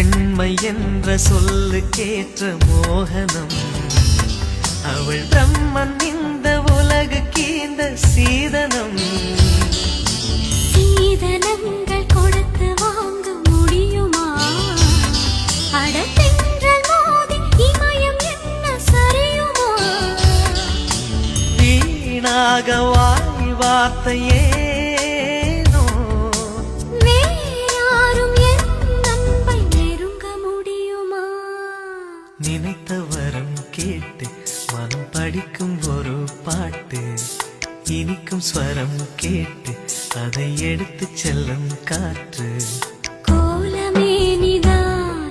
பெண்மை என்ற சொல்லுக்கேற்ற மோகனம். அவள் பிரம்மன் இந்த உலகுக்கு இந்த சீதனம். சீதனங்கள் கொடுத்து வாங்க முடியுமா? வீணாக வாய் வார்த்தையேனோ நினைத்த வரம் கேட்டு மனம் படிக்கும் ஒரு பாட்டு. இனிக்கும் ஸ்வரம் கேட்டு அதை எடுத்து செல்லும் காற்று. கோலமே நிதான்